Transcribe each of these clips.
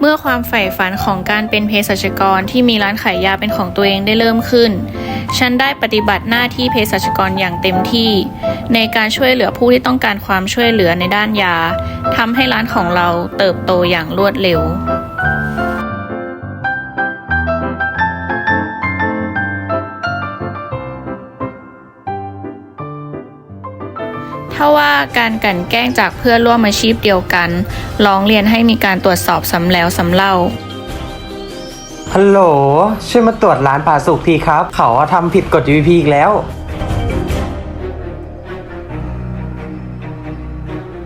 เมื่อความใฝ่ฝันของการเป็นเภสัชกรที่มีร้านขายยาเป็นของตัวเองได้เริ่มขึ้น ฉันได้ปฏิบัติหน้าที่เภสัชกรอย่างเต็มที่ ในการช่วยเหลือผู้ที่ต้องการความช่วยเหลือในด้านยาทำให้ร้านของเราเติบโตอย่างรวดเร็ว ถ้าว่าการกลันแกล้งจากเพื่อนร่วมอาชีพเดียวกันร้องเรียนให้มีการตรวจสอบซ้ำแล้วซ้ำเล่า ฮัลโหล ช่วยมาตรวจร้านผาสุกทีครับ เขาทำผิดกฎ UVP อีกแล้ว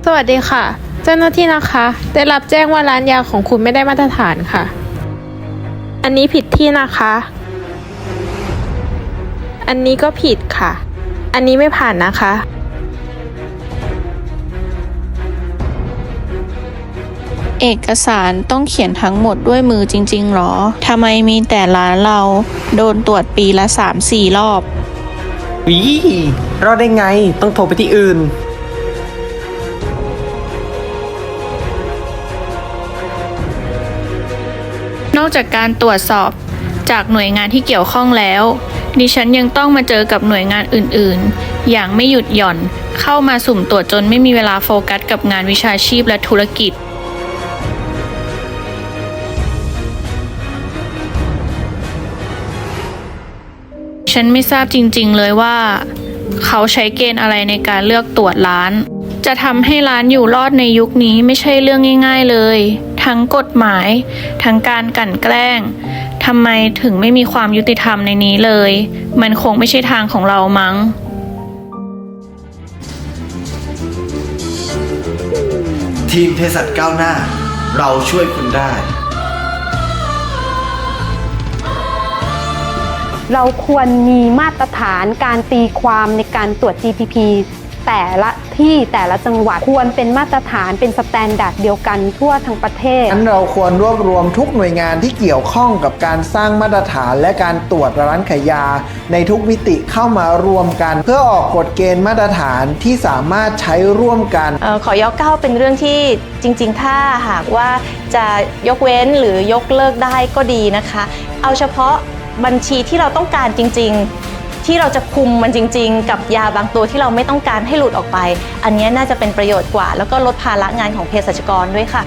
สวัสดีค่ะ เจ้าหน้าที่นะคะ ได้รับแจ้งว่าร้านยาของคุณไม่ได้มาตรฐานค่ะ อันนี้ผิดที่นะคะ อันนี้ก็ผิดค่ะ อันนี้ไม่ผ่านนะคะ เอกสารต้องเขียนทั้งหมดด้วยมือจริง ๆหรอ ทำไมมีแต่ร้านเรา โดนตรวจปีละ 3-4 รอบ วิรอดได้ไงต้องโทรไปที่อื่น นอกจากการตรวจสอบจากหน่วยงานที่เกี่ยวข้องแล้ว ดิฉันยังต้องมาเจอกับหน่วยงานอื่นๆ อย่างไม่หยุดหย่อน เข้ามาสุ่มตรวจจนไม่มีเวลาโฟกัสกับงานวิชาชีพและธุรกิจ ฉันไม่ทราบจริงๆเลยว่า เขาใช้เกณฑ์อะไรในการเลือกตรวจร้าน จะทำให้ร้านอยู่รอดในยุคนี้ไม่ใช่เรื่องง่าย ๆเลย ทั้งกฎหมาย ทั้งการกลั่นแกล้งทำไมถึงไม่มีความยุติธรรมในนี้เลย มันคงไม่ใช่ทางของเรามั้งทีมเภสัชก้าวหน้า เราช่วยคุณได้ เราควรมีมาตรฐานการตีความในการตรวจ GPP แต่ละที่แต่ละจังหวัดควรเป็นมาตรฐานเป็นสแตนดาร์ดเดียวกันทั่วทั้งประเทศ นั้นเราควรรวบรวมทุกหน่วยงานที่เกี่ยวข้องกับการสร้างมาตรฐานและการตรวจร้านขายยา ในทุกมิติเข้ามารวมกัน เพื่อออกกฎเกณฑ์มาตรฐานที่สามารถใช้ร่วมกันเอ่อขอยกเก้าเป็นเรื่องที่จริง ๆ ถ้าหากว่าจะยกเว้นหรือยกเลิกได้ก็ดีนะคะ เอาเฉพาะ บัญชีที่เราต้องการจริง ๆ ที่เราจะคุมมันจริง ๆ กับยาบางตัวที่เราไม่ต้องการให้หลุดออกไป อันนี้น่าจะเป็นประโยชน์กว่า แล้วก็ลดภาระงานของเภสัชกรด้วยค่ะ